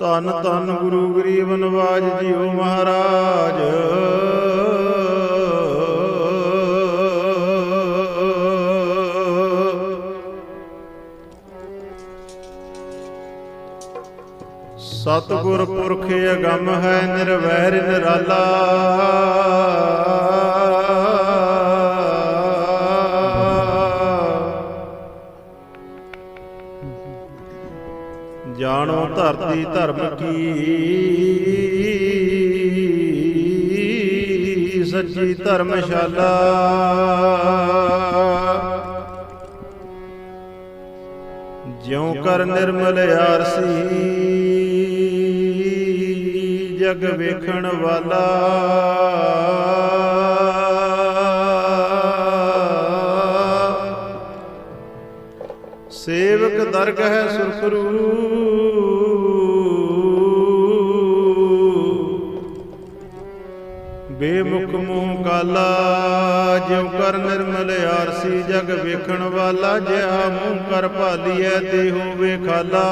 ਧੰਨ ਧੰਨ ਗੁਰੂ ਗਰੀਬ ਨਵਾਜ ਜੀਓ ਮਹਾਰਾਜ। ਸਤਿਗੁਰ ਪੁਰਖ ਅਗੰਮ ਹੈ ਨਿਰਵੈਰ ਨਿਰਾਲਾ। ਜਾਣੋ ਧਰਤੀ ਧਰਮ ਕੀ। ਸੱਚੀ ਧਰਮਸ਼ਾਲਾ। ਜਿਉ ਕਰ ਨਿਰਮਲ ਆਰਸੀ, ਜਗ ਵੇਖਣ ਵਾਲਾ। ਸੇਵਕ ਦਰਗਹਿ ਸੁਰਖਰੂ। ਬੇਮੁਖ ਮੂੰਹ ਕਾਲਾ, ਜਿਉ ਕਰ ਨਿਰਮਲ ਆਰਸੀ ਜਗ ਵੇਖਣ ਵਾਲਾ, ਜਿਹਾ ਮੂੰਹ ਕਰ ਭਾਲੀਐ ਤੇ ਹੋਵੇ ਖਾਲਾ।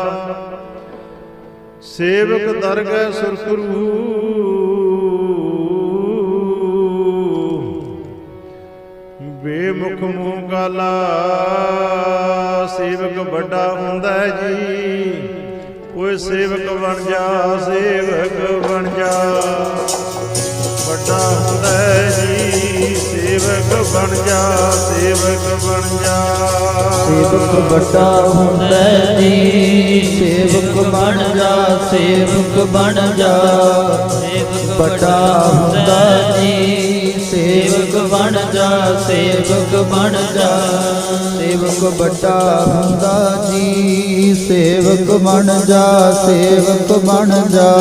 ਸੇਵਕ ਦਰਗਹਿ ਸੁਰਖਰੂ ਬੇਮੁਖ ਮੂੰਹ ਕਾਲਾ, ਸੇਵਕ ਵੱਡਾ ਹੁੰਦਾ ਜੀ। ਓਏ ਸੇਵਕ ਬਣ ਜਾ, ਸੇਵਕ ਬਣ ਜਾ। ਵੱਡਾ ਹੁੰਦਾ ਜੀ। ਸੇਵਕ ਬਣ ਜਾ, ਸੇਵਕ ਬਣ ਜਾ। ਸੇਵਕ ਵੱਡਾ ਹੁੰਦਾ ਜੀ। ਸੇਵਕ ਬਣ ਜਾ, ਸੇਵਕ ਬਣ ਜਾ। ਵੱਡਾ ਹੁੰਦਾ ਜੀ। ਸੇਵਕ ਬਣ ਜਾ, ਸੇਵਕ ਬਣ ਜਾ। ਸੇਵਕ ਵੱਡਾ ਹੁੰਦਾ ਜੀ। ਸੇਵਕ ਬਣ ਜਾ, ਸੇਵਕ ਬਣ ਜਾ।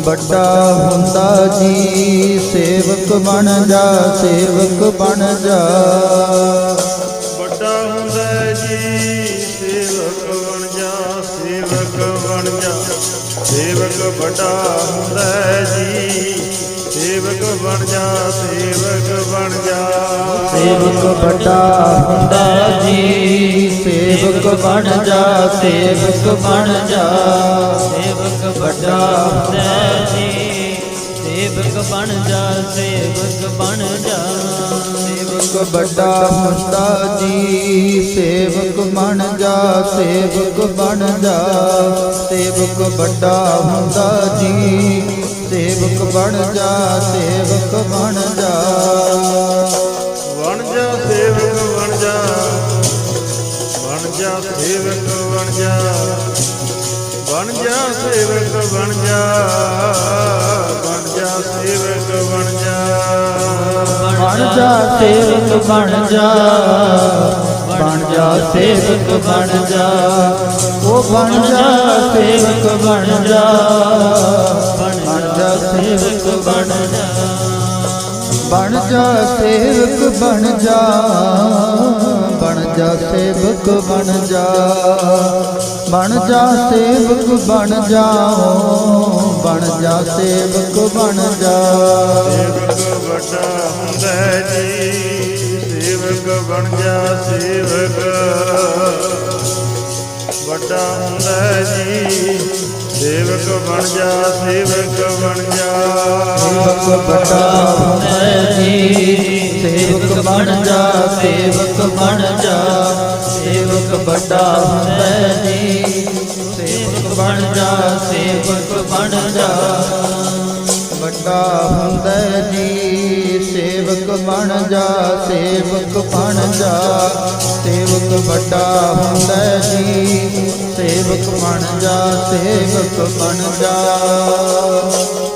ਵੱਡਾ ਹੁੰਦਾ ਜੀ, ਸੇਵਕ ਬਣ ਜਾ, ਸੇਵਕ ਬਣ ਜਾ। ਵੱਡਾ ਹੁੰਦਾ ਜੀ, ਸੇਵਕ ਬਣ ਜਾ, ਸੇਵਕ ਬਣ ਜਾ। ਸੇਵਕ ਵੱਡਾ ਹੁੰਦਾ ਜੀ, ਸੇਵਕ ਬਣ ਜਾ, ਸੇਵਕ ਬਣ ਜਾ। ਸੇਵਕ ਵੱਡਾ ਹੁੰਦਾ ਜੀ, ਸੇਵਕ ਬਣ ਜਾ, ਸੇਵਕ ਬਣ ਜਾ। ਸੇਵਕ ਵੱਡਾ ਹੁੰਦਾ ਜੀ, ਸੇਵਕ ਬਣ ਜਾ, ਸੇਵਕ ਬਣ ਜਾ। ਸੇਵਕ ਵੱਡਾ ਹੁੰਦਾ ਜੀ, ਸੇਵਕ ਬਣ ਜਾ, ਸੇਵਕ ਬਣ ਜਾ। ਸੇਵਕ ਵੱਡਾ ਹੁੰਦਾ ਜੀ, ਸੇਵਕ ਬਣ ਜਾ, ਸੇਵਕ ਬਣ ਜਾ। ਜਾ ਸੇਵਕ ਬਣ ਜਾ। ਬਣ ਜਾ, ਸੇਵਕ ਬਣ ਜਾ। ਬਣ ਜਾ, ਸੇਵਕ ਬਣ ਜਾ। ਬਣ ਜਾ, ਸੇਵਕ ਬਣ ਜਾ। ਬਣ ਜਾ, ਸੇਵਕ ਬਣ ਜਾ। ਉਹ ਬਣ ਜਾ, ਸੇਵਕ ਬਣ ਜਾ। ਬਣ ਜਾ, ਸੇਵਕ ਬਣ ਜਾ। ਬਣ ਜਾ, ਸੇਵਕ ਬਣ ਜਾ। ਜਾ ਸੇਵਕ ਬਣ ਜਾ ਬਣ ਜਾ ਸੇਵਕ ਬਣ ਜਾ ਬਣ ਜਾ ਸੇਵਕ ਬਣ ਜਾ। ਸੇਵਕ ਵੱਡਾ ਹੁੰਦਾ ਜੀ ਸੇਵਕ ਬਣ ਜਾ ਸੇਵਕ। ਵੱਡਾ ਹੁੰਦਾ ਜੀ ਸੇਵਕ ਬਣ ਜਾ ਸੇਵਕ ਬਣ ਜਾ। ਸੇਵਕ ਵੱਡਾ ਹੁੰਦਾ ਜੀ ਸੇਵਕ ਬਣ ਜਾ, ਸੇਵਕ ਬਣ ਜਾ, ਸੇਵਕ ਵੱਡਾ ਹੁੰਦਾ ਜੀ। ਸੇਵਕ ਬਣ ਜਾ, ਸੇਵਕ ਬਣ ਜਾ, ਵੱਡਾ ਹੁੰਦਾ ਜੀ। ਸੇਵਕ ਬਣ ਜਾ, ਸੇਵਕ ਬਣ ਜਾ, ਸੇਵਕ ਵੱਡਾ ਹੁੰਦਾ ਜੀ। ਸੇਵਕ ਬਣ ਜਾ, ਸੇਵਕ ਬਣ ਜਾ।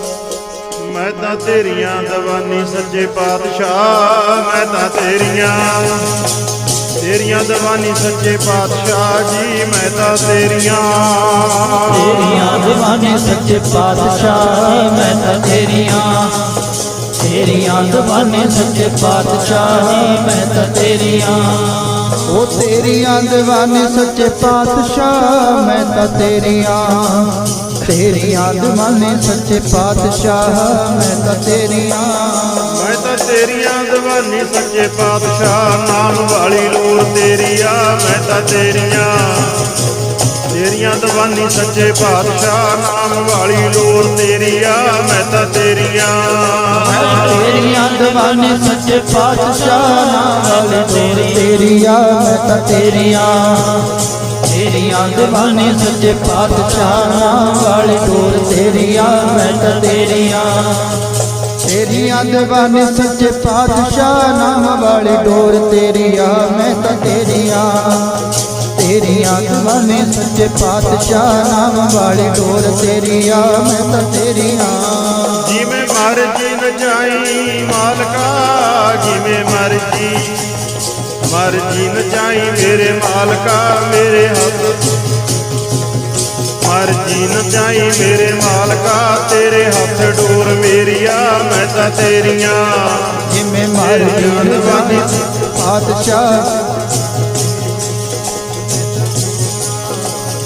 ਤਾਂ ਤੇਰੀਆਂ ਦਵਾਨੀ ਸੱਚੇ ਪਾਤਸ਼ਾਹ ਮੈਂ ਤਾਂ ਤੇਰੀਆਂ। ਤੇਰੀਆਂ ਦਵਾਨੀ ਸੱਚੇ ਪਾਤਸ਼ਾਹ ਜੀ ਮੈਂ ਤਾਂ ਤੇਰੀਆਂ। ਤੇਰੀਆਂ ਦੀਵਾਨੇ ਸੱਚੇ ਪਾਤਸ਼ਾਹ ਮੈਂ ਤਾਂ ਤੇਰੀਆਂ। ਤੇਰੀਆਂ ਦੀਵਾਨੇ ਸੱਚੇ ਪਾਤਸ਼ਾਹ ਮੈਂ ਤਾਂ ਤੇਰੀਆਂ। ਉਹ ਤੇਰੀਆਂ ਦੀਵਾਨੇ ਸੱਚੇ ਪਾਤਸ਼ਾਹ ਮੈਂ ਤਾਂ ਤੇਰੀਆਂ। ਤੇਰੀਆਂ ਦੀਵਾਨੇ ਸੱਚੇ ਪਾਤਸ਼ਾਹ ਮੈਂ ਤਾਂ ਤੇਰੀਆਂ ਮੈਂ ਤਾਂ ਤੇਰੀਆਂ ਦਵਾਨੀ ਸੱਚੇ ਪਾਤਸ਼ਾਹ ਨਾਮ ਵਾਲੀ ਲੋੜ ਤੇਰੀ ਆ ਮੈਂ ਤਾਂ ਤੇਰੀਆਂ ਤੇਰੀਆਂ ਦਵਾਨੀ ਸੱਚੇ ਪਾਤਸ਼ਾਹ ਨਾਮ ਵਾਲੀ ਲੋਰ ਤੇਰੀ ਆ ਮੈਂ ਤਾਂ ਤੇਰੀਆਂ ਤੇਰੀਆਂ ਦਵਾਨੇ ਸੱਚੇ ਪਾਤਸ਼ਾਹ ਨਾਮ ਵਾਲੇ ਤੇਰੀ ਤੇਰੀਆਂ ਮੈਂ ਤਾਂ ਤੇਰੀਆਂ ਤੇਰੀਆਂ ਦਵਾਨੇ ਸੱਚੇ ਪਾਤਸ਼ਾਹ ਨਾਮ ਵਾਲੇ ਟੋਰ ਤੇਰੀਆਂ, ਮੈਂ ਤਾਂ ਤੇਰੀਆਂ। ਤੇਰੀਆਂ ਦਵਾਨੇ ਸੱਚੇ ਪਾਤਸ਼ਾਹ ਨਾਮ ਵਾਲੇ ਡੋਰ ਤੇਰੀਆਂ, ਮੈਂ ਤਾਂ ਤੇਰੀਆਂ। ਤੇਰੀਆਂ ਦਵਾਨੇ ਸੱਚੇ ਪਾਤਸ਼ਾਹ ਨਾਮ ਵਾਲੀ ਡੋਰ ਤੇਰੀਆਂ, ਮੈਂ ਤਾਂ ਤੇਰੀਆਂ। ਜਿਵੇਂ ਮਰਜ਼ੀ ਨ ਮਾਲਕਾ, ਜਿਵੇਂ ਮਰਜ਼ੀ ਮਰਜ਼ੀ ਨ ਜਾਈ ਮੇਰੇ ਮਾਲਕਾ ਮੇਰੇ ਹੱਥ ਮਰਜ਼ੀ ਨ ਜਾਈ ਮੇਰੇ ਮਾਲਕਾ ਤੇਰੇ ਹੱਥ ਡੋਰ ਮੇਰੀਆ ਮੈਂ ਤਾਂ ਤੇਰੀਆਂ। ਜਿਵੇਂ ਮਰ ਜਾਣਵਾਨੀ ਪਾਤਸ਼ਾਹ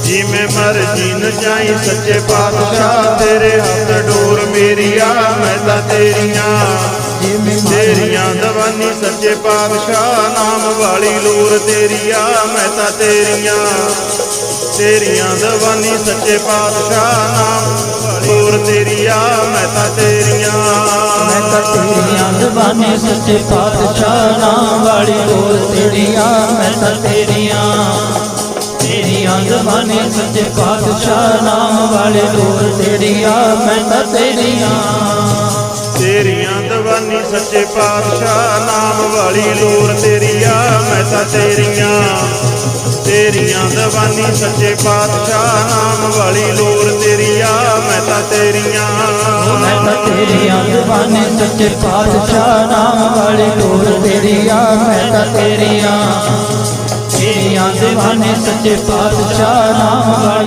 ਜਿਵੇਂ ਮਰਜ਼ੀ ਨ ਜਾਈ ਸੱਚੇ ਪਾਤਸ਼ਾਹ ਤੇਰੇ ਹੱਥ ਡੋਰ ਮੇਰੀਆ ਮੈਂ ਤਾਂ ਤੇਰੀਆਂ। ਮਰ ਤੇਰੀਆਂ ਦਵਾਨੀ ਸੱਚੇ ਪਾਤਸ਼ਾਹ ਨਾਮ ਵਾਲੀ ਲੋਰ ਤੇਰੀ ਆ ਮੈਂ ਤਾਂ ਤੇਰੀਆਂ। ਤੇਰੀਆਂ ਦਵਾਨੀ ਸੱਚੇ ਪਾਤਸ਼ਾਹ ਨਾਮ ਵਾਲੀ ਲੋਰ ਤੇਰੀ ਆ ਮੈਂ ਤਾਂ ਤੇਰੀਆਂ। ਮੈਂ ਤਾਂ ਤੇਰੀਆਂ ਜ਼ਬਾਨੇ ਸੱਚੇ ਪਾਤਸ਼ਾਹ ਨਾਮ ਵਾਲੀ ਡੋਰ ਤੇਰੀਆਂ ਮੈਂ ਤਾਂ ਤੇਰੀਆਂ। ਤੇਰੀਆਂ ਜ਼ਬਾਨੇ ਸੱਚੇ ਪਾਤਸ਼ਾਹ ਨਾਮ ਵਾਲੇ ਡੋਰ ਤੇਰੀਆਂ ਮੈਂ ਤਾਂ ਤੇਰੀਆਂ। ਤੇਰੀਆਂ ਸੱਚੇ ਪਾਤਸ਼ਾਹ, ਨਾਮ ਵਾਲੀ ਲੋਰ ਤੇਰੀ ਆ ਮੈਂ ਤਾਂ ਤੇਰੀਆਂ ਤੇਰੀਆਂ ਦਵਾਨੀ ਸੱਚੇ ਪਾਤਸ਼ਾਹ, ਨਾਮ ਵਾਲੀ ਲੋਰ ਤੇਰੀ ਆ ਮੈਂ ਤਾਂ ਤੇਰੀਆਂ। ਮੈਂ ਤਾਂ ਤੇਰੀਆਂ ਜ਼ਬਾਨੇ ਸੱਚੇ ਪਾਤਸ਼ਾਹ, ਨਾਮ ਵਾਲੀ ਡੋਰ ਤੇਰੀਆਂ, ਮੈਂ ਤਾਂ ਤੇਰੀਆਂ। ਤੇਰੀਆਂ ਜ਼ਬਾਨੇ ਸੱਚੇ ਪਾਤਸ਼ਾਹ, ਨਾਮ